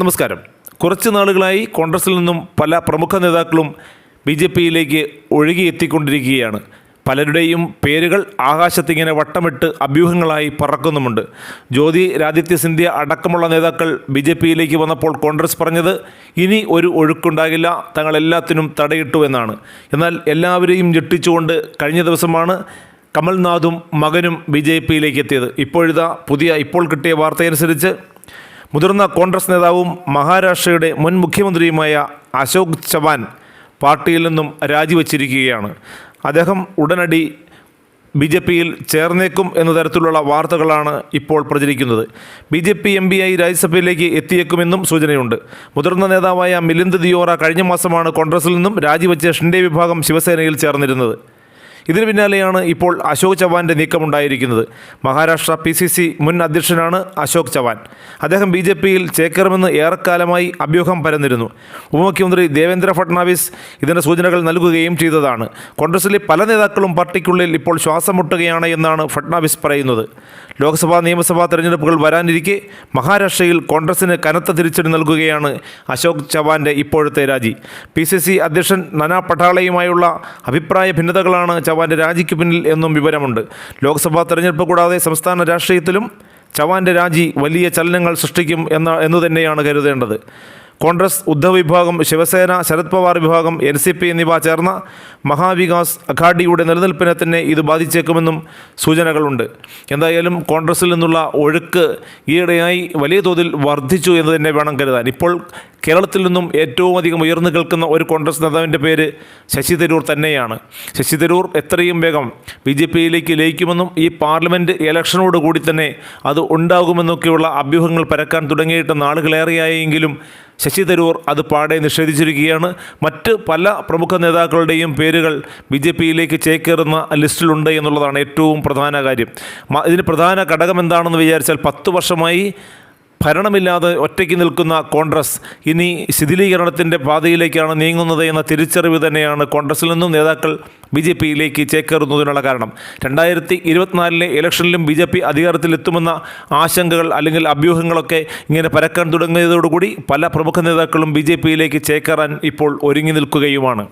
നമസ്കാരം. കുറച്ച് നാളുകളായി കോൺഗ്രസിൽ നിന്നും പല പ്രമുഖ നേതാക്കളും ബി ജെ പിയിലേക്ക് ഒഴുകിയെത്തിക്കൊണ്ടിരിക്കുകയാണ്. പലരുടെയും പേരുകൾ ആകാശത്തിങ്ങനെ വട്ടമിട്ട് അഭ്യൂഹങ്ങളായി പറക്കുന്നുമുണ്ട്. ജ്യോതി രാദിത്യ സിന്ധ്യ അടക്കമുള്ള നേതാക്കൾ ബി ജെ പിയിലേക്ക് വന്നപ്പോൾ കോൺഗ്രസ് പറഞ്ഞത് ഇനി ഒരു ഒഴുക്കുണ്ടാകില്ല തങ്ങൾ എല്ലാത്തിനും തടയിട്ടു എന്നാണ്. എന്നാൽ എല്ലാവരെയും ഞെട്ടിച്ചുകൊണ്ട് കഴിഞ്ഞ ദിവസമാണ് കമൽനാഥും മകനും ബി ജെ പിയിലേക്ക് എത്തിയത്. ഇപ്പോഴിതാ പുതിയ ഇപ്പോൾ കിട്ടിയ വാർത്തയനുസരിച്ച് മുതിർന്ന കോൺഗ്രസ് നേതാവും മഹാരാഷ്ട്രയുടെ മുൻ മുഖ്യമന്ത്രിയുമായ അശോക് ചവാൻ പാർട്ടിയിൽ നിന്നും രാജിവച്ചിരിക്കുകയാണ്. അദ്ദേഹം ഉടനടി ബി ജെ പിയിൽ ചേർന്നേക്കും എന്ന തരത്തിലുള്ള വാർത്തകളാണ് ഇപ്പോൾ പ്രചരിക്കുന്നത്. B J P M P ആയി രാജ്യസഭയിലേക്ക് എത്തിയേക്കുമെന്നും സൂചനയുണ്ട്. മുതിർന്ന നേതാവായ മിലിന്ദ് ദിയോറ കഴിഞ്ഞ മാസമാണ് കോൺഗ്രസിൽ നിന്നും രാജിവെച്ച് ഷിൻഡെ വിഭാഗം ശിവസേനയിൽ ചേർന്നിരുന്നത്. ഇതിന് പിന്നാലെയാണ് ഇപ്പോൾ അശോക് ചവാന്റെ നീക്കമുണ്ടായിരിക്കുന്നത്. മഹാരാഷ്ട്ര പി സി സി മുൻ അധ്യക്ഷനാണ് അശോക് ചവാൻ. അദ്ദേഹം ബി ജെ പിയിൽ ചേക്കേറുമെന്ന് ഏറെക്കാലമായി അഭ്യൂഹം പരന്നിരുന്നു. ഉപമുഖ്യമന്ത്രി ദേവേന്ദ്ര ഫട്നാവിസ് ഇതിന്റെ സൂചനകൾ നൽകുകയും ചെയ്തതാണ്. കോൺഗ്രസിലെ പല നേതാക്കളും പാർട്ടിക്കുള്ളിൽ ഇപ്പോൾ ശ്വാസം മുട്ടുകയാണ് എന്നാണ് ഫട്നാവിസ് പറയുന്നത്. ലോക്സഭാ നിയമസഭാ തെരഞ്ഞെടുപ്പുകൾ വരാനിരിക്കെ മഹാരാഷ്ട്രയിൽ കോൺഗ്രസിന് കനത്ത തിരിച്ചടി നൽകുകയാണ് അശോക് ചവാന്റെ ഇപ്പോഴത്തെ രാജി. പി സി സി അധ്യക്ഷൻ നനാ പട്ടാളയുമായുള്ള അഭിപ്രായ ഭിന്നതകളാണ് ചവാന്റെ രാജിക്ക് പിന്നിൽ എന്നും വിവരമുണ്ട്. ലോക്സഭാ തെരഞ്ഞെടുപ്പ് കൂടാതെ സംസ്ഥാന രാഷ്ട്രീയത്തിലും ചവാന്റെ രാജി വലിയ ചലനങ്ങൾ സൃഷ്ടിക്കും എന്ന എന്നു തന്നെയാണ് കരുതേണ്ടത്. കോൺഗ്രസ് ഉദ്ധവ് വിഭാഗം ശിവസേന ശരത് പവാർ വിഭാഗം എൻ സി പി എന്നിവ ചേർന്ന മഹാവികാസ് അഘാഡിയുടെ നിലനിൽപ്പിനെ തന്നെ ഇത് ബാധിച്ചേക്കുമെന്നും സൂചനകളുണ്ട്. എന്തായാലും കോൺഗ്രസിൽ നിന്നുള്ള ഒഴുക്ക് ഈയിടെയായി വലിയ തോതിൽ വർദ്ധിച്ചു എന്ന് തന്നെ വേണം കരുതാൻ. ഇപ്പോൾ കേരളത്തിൽ നിന്നും ഏറ്റവും അധികം ഉയർന്നു കേൾക്കുന്ന ഒരു കോൺഗ്രസ് നേതാവിന്റെ പേര് ശശി തരൂർ തന്നെയാണ്. ശശി തരൂർ എത്രയും വേഗം ബി ജെ പിയിലേക്ക് ലയിക്കുമെന്നും ഈ പാർലമെന്റ് ഇലക്ഷനോട് കൂടി തന്നെ അത് ഉണ്ടാകുമെന്നൊക്കെയുള്ള അഭ്യൂഹങ്ങൾ പരക്കാൻ തുടങ്ങിയിട്ട് നാളുകളേറെയായെങ്കിലും ശശി തരൂർ അത് പാടെ നിഷേധിച്ചിരിക്കുകയാണ്. മറ്റ് പല പ്രമുഖ നേതാക്കളുടെയും പേരുകൾ ബി ജെ പിയിലേക്ക് ചേക്കേറുന്ന ലിസ്റ്റിലുണ്ട് എന്നുള്ളതാണ് ഏറ്റവും പ്രധാന കാര്യം. ഇതിന് പ്രധാന ഘടകം എന്താണെന്ന് വിചാരിച്ചാൽ പത്ത് വർഷമായി ഭരണമില്ലാതെ ഒറ്റയ്ക്ക് നിൽക്കുന്ന കോൺഗ്രസ് ഇനി ശിഥിലീകരണത്തിന്റെ പാതയിലേക്കാണ് നീങ്ങുന്നത് എന്ന തിരിച്ചറിവ് തന്നെയാണ് കോൺഗ്രസിൽ നിന്നും നേതാക്കൾ ബി ജെ പിയിലേക്ക് ചേക്കേറുന്നതിനുള്ള കാരണം. രണ്ടായിരത്തി ഇരുപത്തിനാലിലെ ഇലക്ഷനിലും ബി ജെ പി അധികാരത്തിലെത്തുമെന്ന ആശങ്കകൾ അല്ലെങ്കിൽ അഭ്യൂഹങ്ങളൊക്കെ ഇങ്ങനെ പരക്കാൻ തുടങ്ങിയതോടുകൂടി പല പ്രമുഖ നേതാക്കളും ബി ജെ പിയിലേക്ക് ചേക്കേറാൻ ഇപ്പോൾ ഒരുങ്ങി നിൽക്കുകയുമാണ്.